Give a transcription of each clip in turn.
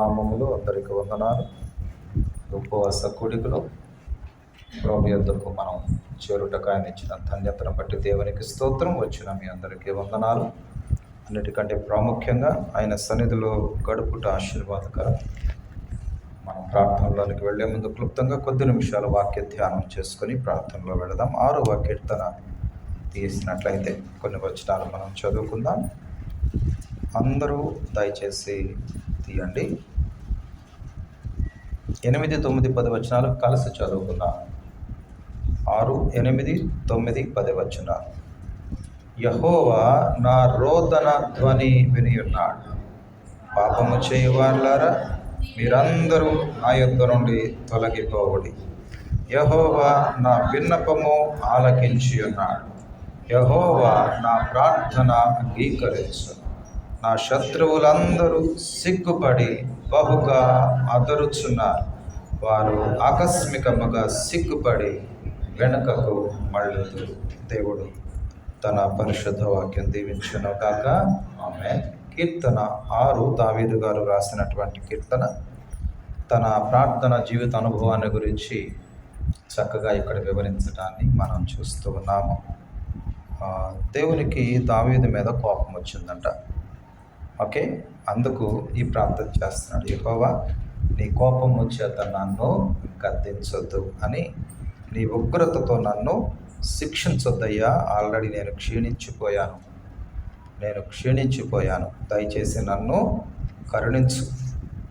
నామములు అందరికి వందనాలు. ఉపవాస కూడికలో ప్రభు యొద్దకు మనం చేరుటకు ఆయన ఇచ్చిన ధన్యతను బట్టి దేవునికి స్తోత్రం. వచ్చిన మీ అందరికీ వందనాలు. అన్నిటికంటే ప్రాముఖ్యంగా ఆయన సన్నిధిలో గడుపుట ఆశీర్వాదకరం. మనం ప్రార్థనలోనికి వెళ్ళే ముందు క్లుప్తంగా కొద్ది నిమిషాలు వాక్య ధ్యానం చేసుకొని ప్రార్థనలో వెళదాం. ఆరు వాక్యర్తన తీసినట్లయితే కొన్ని వచనాలు మనం చదువుకుందాం. అందరూ దయచేసి తీయండి. ఎనిమిది తొమ్మిది పది వచనాలు కలిసి చదువుకుందాం. ఆరు ఎనిమిది తొమ్మిది పది వచనాలు. యహోవా నా రోదన ధ్వని వినియున్నాడు. పాపము చేయవారులారా మీరందరూ నా యొద్ద నుండి తొలగిపోవడి. యహోవా నా విన్నపము ఆలకించి ఉన్నాడు యహోవా నా ప్రార్థన అంగీకరించున్నాడు నా శత్రువులందరూ సిగ్గుపడి బహుగా అదరుచున్నారు. వారు ఆకస్మికముగా సిగ్గుపడి వెనుకకు మళ్ళీ దేవుడు తన పరిశుద్ధ వాక్యం దీవించను కాక ఆమె కీర్తన ఆరు దావీదు గారు రాసినటువంటి కీర్తన. తన ప్రార్థన జీవిత అనుభవాన్ని గురించి చక్కగా ఇక్కడ వివరించడాన్ని మనం చూస్తూ ఉన్నాము. దేవునికి దావీదు మీద కోపం వచ్చిందంట. ఓకే? అందుకు ఈ ప్రార్థన చేస్తున్నాడు. యెహోవా నీ కోపం చేత నన్ను గద్దించొద్దు అని నీ ఉగ్రతతో నన్ను శిక్షించొద్దయ్యా. ఆల్రెడీ నేను క్షీణించిపోయాను. నేను క్షీణించిపోయాను. దయచేసి నన్ను కరుణించు.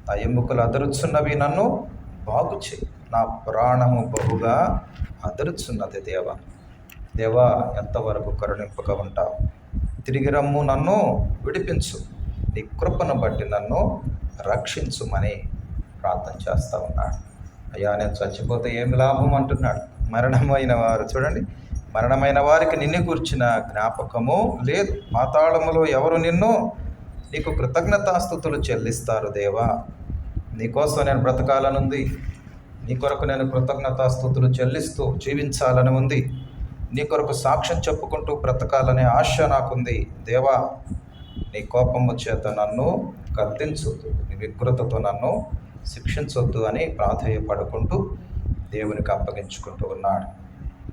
నా ఎముకలు అదరుచున్నవి నన్ను బాగు చేయి. నా ప్రాణము బహుగా అదరుచున్నది దేవ. దేవా ఎంతవరకు కరుణింపగా ఉంటావు? తిరిగి రమ్ము నన్ను విడిపించు. నీ కృపను బట్టి నన్ను రక్షించుమని ప్రార్థన చేస్తూ ఉన్నాడు. అయ్యా నేను చచ్చిపోతే ఏమి లాభం అంటున్నాడు. మరణమైన వారు చూడండి. మరణమైన వారికి నిన్ను కూర్చిన జ్ఞాపకము లేదు. పాతాళములో ఎవరు నిన్ను నీకు కృతజ్ఞతాస్థుతులు చెల్లిస్తారు దేవా? నీకోసం నేను బ్రతకాలనుంది. నీ కొరకు నేను కృతజ్ఞతాస్థుతులు చెల్లిస్తూ జీవించాలని ఉంది. నీ కొరకు సాక్ష్యం చెప్పుకుంటూ బ్రతకాలనే ఆశ నాకుంది. దేవా నీ కోపము చేత నన్ను కత్తించొద్దు. నీ వికృతతో నన్ను శిక్షించొద్దు అని ప్రాధాయపడుకుంటూ దేవునికి అప్పగించుకుంటూ ఉన్నాడు.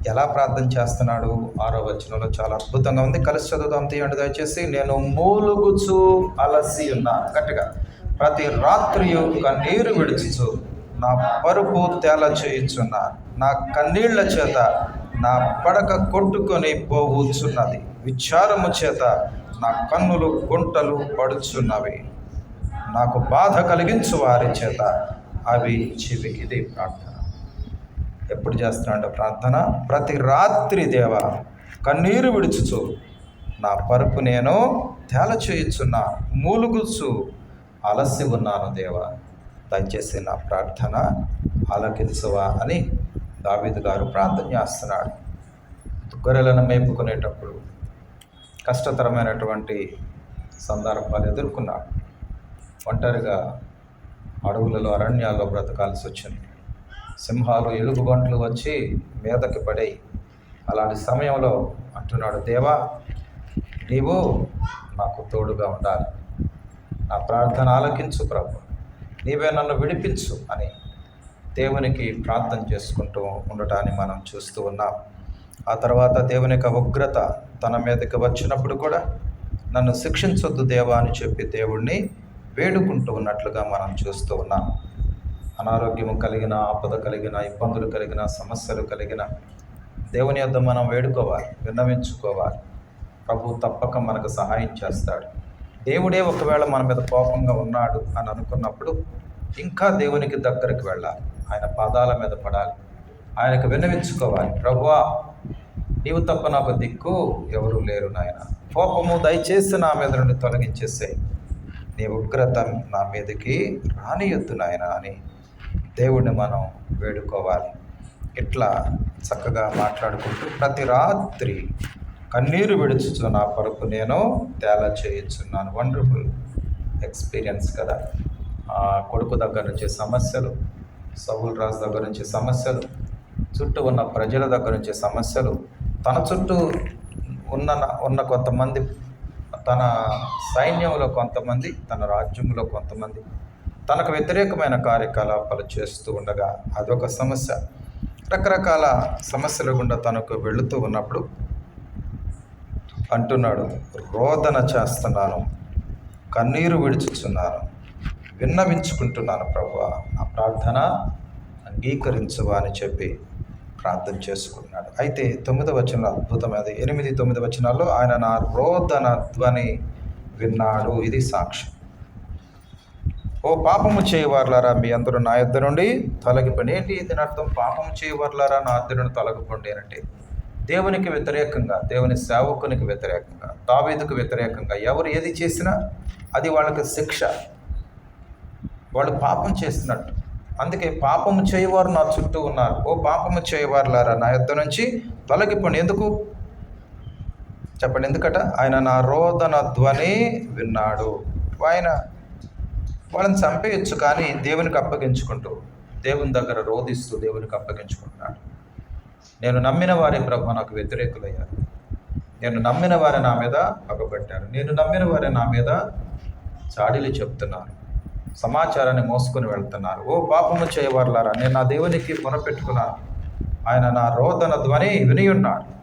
ఎలా ప్రార్థన చేస్తున్నాడు? ఆరో వచనంలో చాలా అద్భుతంగా ఉంది. కలిసి చదువుదాం తీయండి. దయచేసి నేను మూలుగుచు అలసి ఉన్నాను గట్టిగా ప్రతి రాత్రి కన్నీరు విడుచుచు. నా పరుపు తేల చేయించున్నాను నా కన్నీళ్ళ చేత నా పడక కొట్టుకొని పోవుచున్నది. విచారము చేత నా కన్నులు గుంటలు పడుచున్నవి. నాకు బాధ కలిగించు వారి చేత అవి చెవి ఇది ప్రార్థన. ఎప్పుడు చేస్తున్నాడు ప్రార్థన? ప్రతి రాత్రి దేవ కన్నీరు విడుచుచు. నా పరుపు నేను తేల చేయుచున్నా మూలుగుచు. అలసి ఉన్నాను దేవా. దయచేసి నా ప్రార్థన ఆలకించవా అని దావీదు గారు ప్రార్థన చేస్తున్నాడు. గొర్రెలను మేపుకునేటప్పుడు కష్టతరమైనటువంటి సందర్భాలు ఎదుర్కొన్నాడు ఒంటరిగా అడవులలో అరణ్యాల్లో బ్రతకాల్సి వచ్చింది. సింహాలు ఎలుగుబంట్లు వచ్చి మీదకి పడాయి. అలాంటి సమయంలో అంటున్నాడు దేవా నీవు నాకు తోడుగా ఉండాలి. నా ప్రార్థన ఆలకించు ప్రభు. నీవే నన్ను విడిపించు అని దేవునికి ప్రార్థన చేసుకుంటూ ఉండటాన్ని మనం చూస్తూ ఉన్నాం. ఆ తర్వాత దేవుని యొక్క ఉగ్రత తన మీదకి వచ్చినప్పుడు కూడా నన్ను శిక్షించొద్దు దేవా అని చెప్పి దేవుణ్ణి వేడుకుంటూ ఉన్నట్లుగా మనం చూస్తూ ఉన్నాం. అనారోగ్యము కలిగిన ఆపద కలిగిన ఇబ్బందులు కలిగిన సమస్యలు కలిగిన దేవుని యొద్ద మనం వేడుకోవాలి విన్నవించుకోవాలి. ప్రభు తప్పక మనకు సహాయం చేస్తాడు. దేవుడే ఒకవేళ మన మీద కోపంగా ఉన్నాడు అని అనుకున్నప్పుడు ఇంకా దేవునికి దగ్గరికి వెళ్ళాలి. ఆయన పాదాల మీద పడాలి. ఆయనకు విన్నవించుకోవాలి. ప్రభువా నీవు తప్ప నాకు దిక్కు ఎవరు లేరు నాయన. కోపము దయచేసి నా మీద నుండి తొలగించేసే నీ ఉగ్రత నా మీదకి రానియొద్దు నాయన అని దేవుడిని మనం వేడుకోవాలి. ఇట్లా చక్కగా మాట్లాడుకుంటూ ప్రతి రాత్రి కన్నీరు విడుచుచు నా పరుపు నేను తేలా చేయించున్నాను. వండర్ఫుల్ ఎక్స్పీరియన్స్ కదా. ఆ కొడుకు దగ్గర నుంచి సమస్యలు సౌల్ రాజు దగ్గర నుంచి సమస్యలు చుట్టూ ఉన్న ప్రజల దగ్గర నుంచి సమస్యలు తన చుట్టూ ఉన్న ఉన్న కొంతమంది తన సైన్యంలో కొంతమంది తన రాజ్యంలో కొంతమంది తనకు వ్యతిరేకమైన కార్యకలాపాలు చేస్తూ ఉండగా అదొక సమస్య. రకరకాల సమస్యల గుండా తనకు వెళుతూ ఉన్నప్పుడు అంటున్నాడు రోదన చేస్తున్నాను కన్నీరు విడుచుచున్నాను విన్నవించుకుంటున్నాను ప్రభు. ఆ ప్రార్థన అంగీకరించవా అని చెప్పి ప్రార్థన చేసుకున్నాడు. అయితే తొమ్మిది వచనం అద్భుతమైనది. ఎనిమిది తొమ్మిది వచనాల్లో ఆయన నా రోదన ధ్వని విన్నాడు. ఇది సాక్ష్యం. ఓ పాపము చేయవారులారా మీ అందరూ నా ఇద్దరు నుండి తొలగిపోండి. ఏంటి దీని అర్థం పాపము చేయవారులారా నా ఇద్దరు నుండి తొలగిపోండి అంటే దేవునికి వ్యతిరేకంగా దేవుని సేవకునికి వ్యతిరేకంగా తావేదుకు వ్యతిరేకంగా ఎవరు ఏది చేసినా అది వాళ్ళకి శిక్ష. వాళ్ళు పాపం చేస్తున్నట్టు. అందుకే పాపము చేయవారు నా చుట్టూ ఉన్నారు. ఓ పాపము చేయవారులారా నా యుద్ధ నుంచి తొలగిపోండి. ఎందుకు? చెప్పండి ఎందుకట? ఆయన నా రోదన ధ్వని విన్నాడు. ఆయన వాళ్ళని చంపేయచ్చు కానీ దేవునికి అప్పగించుకుంటూ దేవుని దగ్గర రోధిస్తూ దేవునికి అప్పగించుకుంటున్నాడు. నేను నమ్మిన వారి ప్రభు నాకు వ్యతిరేకులయ్యారు. నేను నమ్మిన వారే నా మీద పగబట్టారు. నేను నమ్మిన వారే నా మీద చాడీలు చెప్తున్నారు. సమాచారాన్ని మోసుకొని వెళ్తున్నారు. ఓ పాపము చేయవర్లారా నేను నా దేవునికి మొరపెట్టుకున్నాను ఆయన నా రోదన ధ్వని విని ఉన్నాడు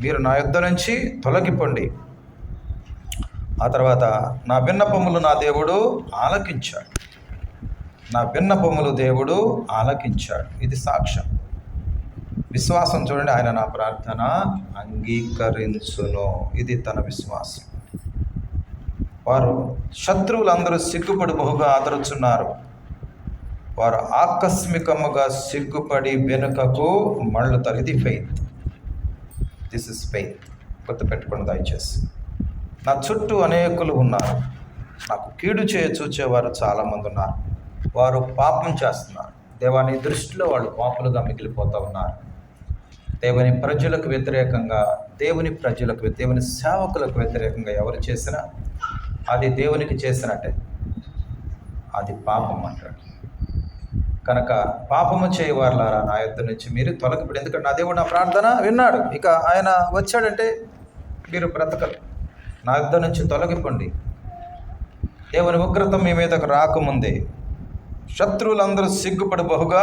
మీరు నా యుద్ధ నుంచి తొలగిపోండి. ఆ తర్వాత నా విన్నపములు నా దేవుడు ఆలకించాడు. నా విన్నపములు దేవుడు ఆలకించాడు. ఇది సాక్ష్యం. విశ్వాసం చూడండి ఆయన నా ప్రార్థన అంగీకరించును. ఇది తన విశ్వాసం. వారు శత్రువులందరూ సిగ్గుపడి బహుగా ఆదరుచున్నారు. వారు ఆకస్మికముగా సిగ్గుపడి వెనుకకు మళ్ళుతారు ఇది ఫెయిత్. దిస్ ఇస్ ఫెయిత్ గుర్తుపెట్టుకుని దయచేసి. నా చుట్టూ అనేకులు ఉన్నారు. నాకు కీడు చేయ చూచేవారు చాలామంది ఉన్నారు. వారు పాపం చేస్తున్నారు. దేవాని దృష్టిలో వాళ్ళు పాపులుగా మిగిలిపోతూ ఉన్నారు. దేవుని ప్రజలకు వ్యతిరేకంగా దేవుని ప్రజలకు దేవుని సేవకులకు వ్యతిరేకంగా ఎవరు చేసినా అది దేవునికి చేసినట్టే. అది పాపం అంటాడు. కనుక పాపము చేయవారులారా నా యొద్ నుంచి మీరు తొలగిపడి ఎందుకంటే నా దేవుడు నా ప్రార్థన విన్నాడు. ఇక ఆయన వచ్చాడంటే మీరు బ్రతకరు. నా యొద్ నుంచి తొలగిపోండి. దేవుని ఉగ్రత మీ మీదకు రాకముందే శత్రువులందరూ సిగ్గుపడి బహుగా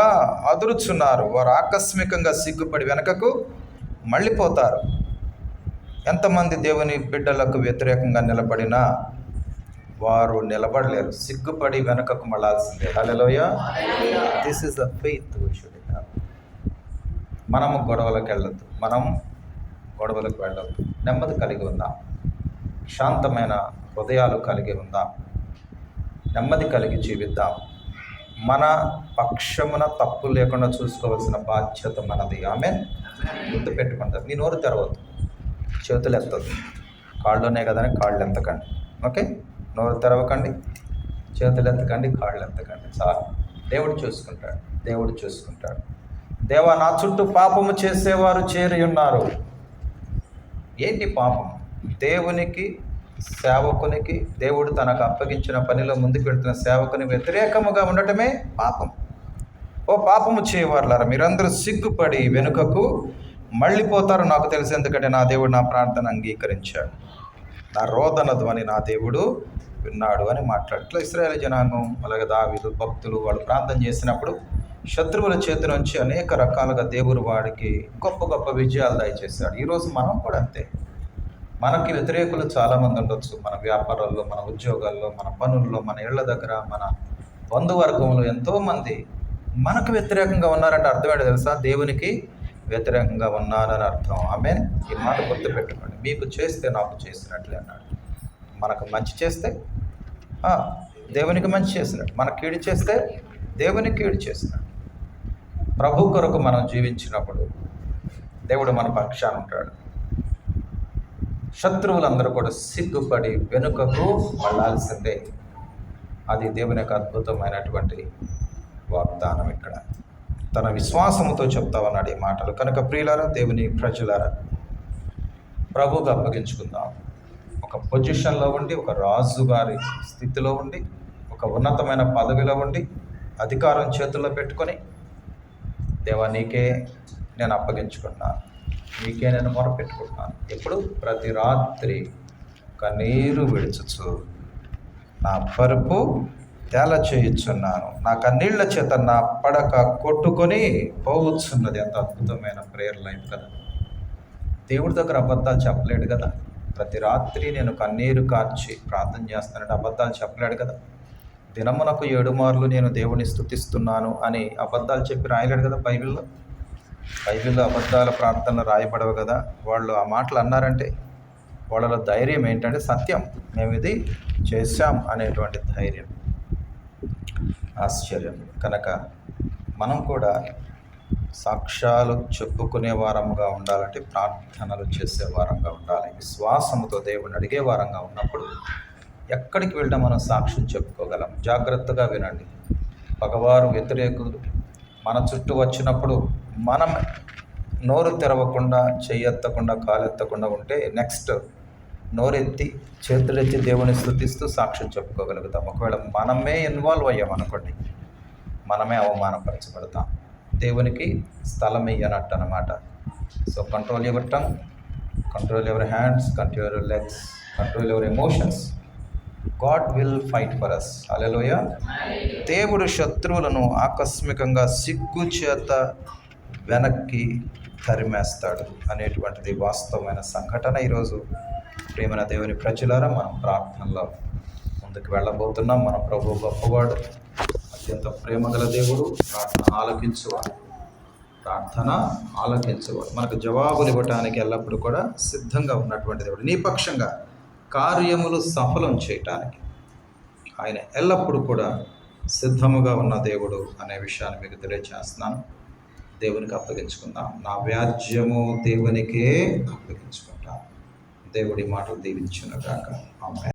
అదురుచున్నారు. వారు ఆకస్మికంగా సిగ్గుపడి వెనకకు మళ్ళీపోతారు. ఎంతమంది దేవుని బిడ్డలకు వ్యతిరేకంగా నిలబడినా వారు నిలబడలేరు సిగ్గుపడి వెనకకు మళ్ళాల్సిందే. హలోయ దిస్ ఇస్ ద ఫెయిత్ మనము గొడవలకు వెళ్ళొద్దు. మనం గొడవలకు వెళ్ళొద్దు. నెమ్మది కలిగి ఉందాం. శాంతమైన హృదయాలు కలిగి ఉందాం. నెమ్మది కలిగి జీవిద్దాం. మన పక్షమున తప్పు లేకుండా చూసుకోవాల్సిన బాధ్యత మనది. ఆమె గుర్తు పెట్టుకుంటారు మీ నోరు తెరవద్దు. చేతులు ఎత్తద్దు కాళ్ళు ఉన్నాయి కదని కాళ్ళు ఎత్తకండి ఓకే? నోరు తెరవకండి చేతులు ఎత్తకండి కాళ్ళు ఎత్తకండి. చాలు. దేవుడు చూసుకుంటాడు. దేవుడు చూసుకుంటాడు. దేవా నా చుట్టూ పాపము చేసేవారు చేరి ఉన్నారు. ఏంటి పాపం? దేవునికి సేవకునికి దేవుడు తనకు అప్పగించిన పనిలో ముందుకు వెళ్తున్న సేవకుని వ్యతిరేకముగా ఉండటమే పాపం. ఓ పాపము చేయవారులారా మీరందరూ సిగ్గుపడి వెనుకకు మళ్ళీపోతారు నాకు తెలిసి ఎందుకంటే నా దేవుడు నా ప్రార్థన అంగీకరించాడు. నా రోదన ధ్వని నా దేవుడు విన్నాడు అని మాట్లాడట్లా ఇస్రాయేల్ జనాంగం అలాగే దావిలు భక్తులు వాళ్ళు ప్రార్థన చేసినప్పుడు శత్రువుల చేతి నుంచి అనేక రకాలుగా దేవుడు వాడికి గొప్ప గొప్ప విజయాలు దయచేశాడు. ఈరోజు మనం కూడా అంతే. మనకి వ్యతిరేకులు చాలామంది ఉండొచ్చు. మన వ్యాపారాల్లో మన ఉద్యోగాల్లో మన పనుల్లో మన ఇళ్ళ దగ్గర మన బంధువర్గంలో ఎంతోమంది మనకు వ్యతిరేకంగా ఉన్నారంటే అర్థం తెలుసా? దేవునికి వ్యతిరేకంగా ఉన్నానని అర్థం. ఆమె ఈ మాట గుర్తుపెట్టుకోండి. మీకు చేస్తే నాకు చేసినట్లే అన్నాడు. మనకు మంచి చేస్తే దేవునికి మంచి చేసినాడు మనకు కీడు చేస్తే దేవునికి కీడు చేసినట్టు ప్రభు కొరకు మనం జీవించినప్పుడు దేవుడు మన పక్షాన ఉంటాడు. శత్రువులందరూ కూడా సిగ్గుపడి వెనుకకు వెళ్ళాల్సిందే అది దేవుని యొక్క అద్భుతమైనటువంటి వాగ్దానం ఇక్కడ. తన విశ్వాసముతో చెప్తామన్నాడు ఈ మాటలు. కనుక ప్రియులారా దేవుని ప్రజలారా ప్రభుకు అప్పగించుకుందాం. ఒక పొజిషన్లో ఉండి ఒక రాజు గారి స్థితిలో ఉండి ఒక ఉన్నతమైన పదవిలో ఉండి అధికారం చేతుల్లో పెట్టుకొని దేవా నీకే నేను అప్పగించుకున్నాను నీకే నేను మొరపెట్టుకుంటున్నాను. ఎప్పుడు? ప్రతి రాత్రి కన్నీరు విడుచుచు. నా పరుపు తేల చేయుచున్నాను. నా కన్నీళ్ళ చేత నా పడక కొట్టుకొని పోవచ్చున్నది ఎంత అద్భుతమైన ప్రేయర్ లైఫ్ కదా. దేవుడి దగ్గర అబద్ధాలు చెప్పలేడు కదా. ప్రతి రాత్రి నేను కన్నీరు కార్చి ప్రార్థన చేస్తానంటే అబద్ధాలు చెప్పలేడు కదా. దినమునకు ఏడు మార్లు నేను దేవుని స్థుతిస్తున్నాను అని అబద్ధాలు చెప్పి రాయలేడు కదా బైబిల్లో? బైబిల్లో అబద్ధాల ప్రార్థనలు రాయబడవు కదా. వాళ్ళు ఆ మాటలు అన్నారంటే వాళ్ళలో ధైర్యం ఏంటంటే సత్యం. మేము ఇది చేశాం అనేటువంటి ధైర్యం. ఆశ్చర్యం. కనుక మనం కూడా సాక్ష్యాలు చెప్పుకునే వారముగా ఉండాలంటే ప్రార్థనలు చేసే వారంగా ఉండాలి. విశ్వాసముతో దేవుణ్ణి అడిగే వారంగా ఉన్నప్పుడు ఎక్కడికి వెళ్ళినా మనం సాక్ష్యం చెప్పుకోగలం. జాగ్రత్తగా వినండి. పగవారు వ్యతిరేకులు మన చుట్టూ వచ్చినప్పుడు మనం నోరు తెరవకుండా చెయ్యెత్తకుండా కాలెత్తకుండా ఉంటే నెక్స్ట్ నోరెత్తి చేతులెత్తి దేవుని స్థుతిస్తూ సాక్ష్యం చెప్పుకోగలుగుతాం. ఒకవేళ మనమే ఇన్వాల్వ్ అయ్యామనుకోండి మనమే అవమానపరచబడతాం. దేవునికి స్థలం ఇయ్యనట్టు అనమాట so control your tongue control your hands control your legs control your emotions God will fight for us అలెలోయ దేవుడు శత్రువులను ఆకస్మికంగా సిగ్గు చేత వెనక్కి తరిమేస్తాడు అనేటువంటిది వాస్తవమైన సంఘటన ఈరోజు. ప్రేమన దేవుని ప్రజలారా మనం ప్రార్థనలో ముందుకు వెళ్ళబోతున్నాం. మన ప్రభు గొప్పవాడు అత్యంత ప్రేమగల దేవుడు ప్రార్థన ఆలకించువాడు. ప్రార్థన ఆలకించువాడు. మనకు జవాబులు ఇవ్వటానికి ఎల్లప్పుడూ కూడా సిద్ధంగా ఉన్నటువంటి దేవుడు. నీ పక్షంగా కార్యములు సఫలం చేయటానికి ఆయన ఎల్లప్పుడూ కూడా సిద్ధముగా ఉన్న దేవుడు అనే విషయాన్ని మీకు తెలియజేస్తున్నాను దేవునికి అప్పగించుకుందాం. నా వ్యాజ్యము దేవునికే అప్పగించుకుంటాను. దేవుడి మాటలు దీవించును గాక ఆమె